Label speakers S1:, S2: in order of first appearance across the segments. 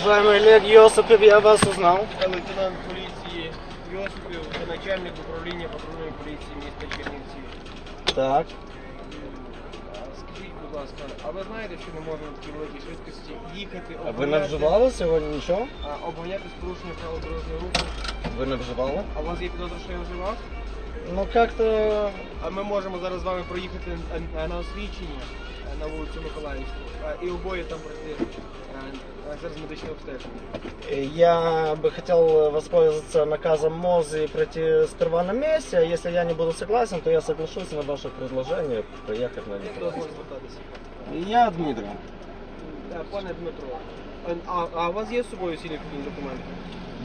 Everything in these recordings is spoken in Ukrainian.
S1: Уважаемый Олег Йосипов, я вас узнал.
S2: Лейтенант поліції Йосипів, це начальник управління патрульної поліції міста Чернівці.
S1: Так.
S2: Скажіть, будь ласка, а ви знаєте, що не можна в такій великій швидкості їхати,
S1: А ви не вживали сьогодні нічого?
S2: а, обганяти з правил дорожнього руху?
S1: Ви не вживали?
S2: А у вас є підозра, що я вживав?
S1: Ну как-то...
S2: А ми можемо зараз з вами проїхати е, на освічення на вулицю Миколаївську. Е, І обоє там пройти е, зараз медичне обстеження.
S1: Я бы хотел воспользоваться наказом МОЗ и пройти сперва на месте, а если я не буду согласен, то я соглашусь на ваше предложение поехать на Николаевск. Я Дмитрий.
S2: Е, Пане Дмитро, е, а, а у вас є з собою всі документи?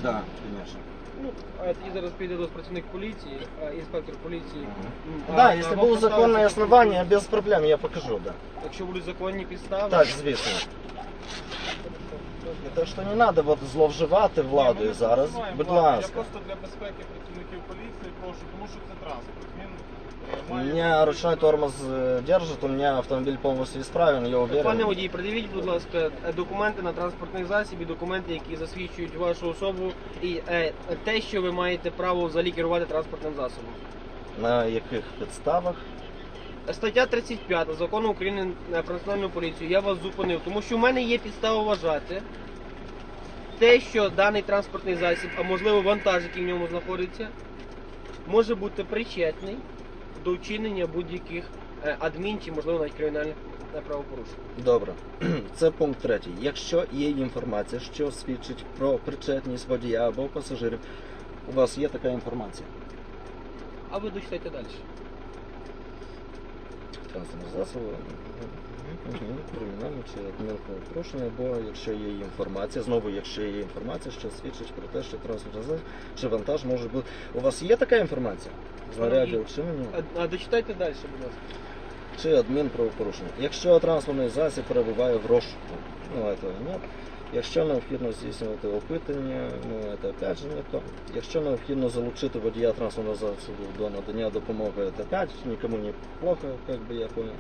S1: Да, конечно.
S2: Ну, а тоді зараз піде до працівник поліції, а інспектор поліції. М, а,
S1: Да,
S2: а
S1: если
S2: вам
S1: будут
S2: поставити
S1: законные
S2: таку
S1: основания, без проблем я покажу, да.
S2: Якщо будуть законні підстави,
S1: Так, звісно. Те, що не треба зловживати владою
S3: Ні, ми
S1: зараз. Будь
S3: владою. Я просто для безпеки працівників поліції прошу, тому що це транспорт. Він е, має...
S1: Меня ручной тормоз э, держит, у меня автомобиль полностью исправен, я уверен.
S2: Пане водій, придивіть, будь ласка, е, документи на транспортний засіб і документи, які засвідчують вашу особу і е, те, що ви маєте право взагалі керувати транспортним засобом.
S1: На яких підставах?
S2: Стаття 35 закону України е, про національну поліцію. Я вас зупинив, тому що в мене є підстава вважати те, що даний транспортний засіб, а можливо вантаж, який в ньому знаходиться, може бути причетний до вчинення будь-яких е, адмін чи можливо навіть кримінальних е, правопорушень.
S1: Добре. Це пункт третій. Якщо є інформація, що свідчить про причетність водія або пасажирів, у вас є така інформація.
S2: А ви дочитайте далі.
S1: Транспортного засобу. Кримінальне чи адмінправопорушення, або якщо є інформація, знову якщо є інформація, що свідчить про те, що транспортний засіб чи вантаж може бути. У вас є така інформація? Знаряддя вчинення?
S2: А, а дочитайте далі, будь ласка.
S1: чи адмінправопорушення. Якщо транспортний засіб перебуває в розшуку, ну этого нет. Якщо необхідно здійснювати опитання, ну це опять же не то. Якщо необхідно залучити водія транспортного засобу до надання допомоги, це опять нікому не плохо, як би я понял.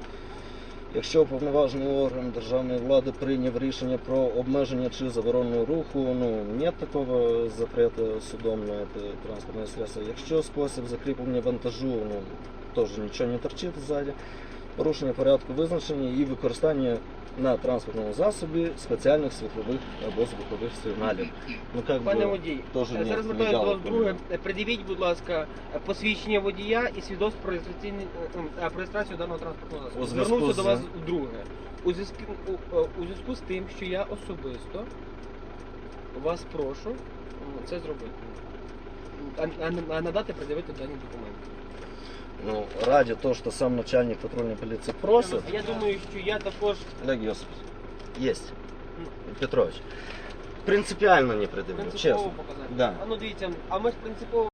S1: Якщо уповноважений орган державної влади прийняв рішення про обмеження чи заборону руху, ну ні такого запрета судом на транспортне средство. Якщо спосіб закріплення вантажу, ну теж нічого не торчить ззаді порушення порядку визначення і використання на транспортному засобі спеціальних світлових або звукових сигналів. Ну, как
S2: Пане водій,
S1: теж
S2: е,
S1: не-
S2: зараз
S1: не
S2: звертаюся до
S1: дало
S2: вас друге.
S1: проблем.
S2: Е, Придивіть, будь ласка, е, посвідчення водія і свідоцтво про реєстраційний м, про реєстрацію даного транспортного засобу.
S1: Зв'язку
S2: Звернувся
S1: з-
S2: до вас вдруге. У зв'язку у, е, у зв'язку з тим, що я особисто вас прошу м, це зробити. А, а, а надати придивити дані документи.
S1: Ну, ради того, что сам начальник патрульной полиции просит,
S2: Я думаю, що я також
S1: Олег Йосипович, есть. Петрович, принципиально не
S2: принципово
S1: честно.
S2: показати.
S1: Да.
S2: А ну дивіться, а ми ж принципово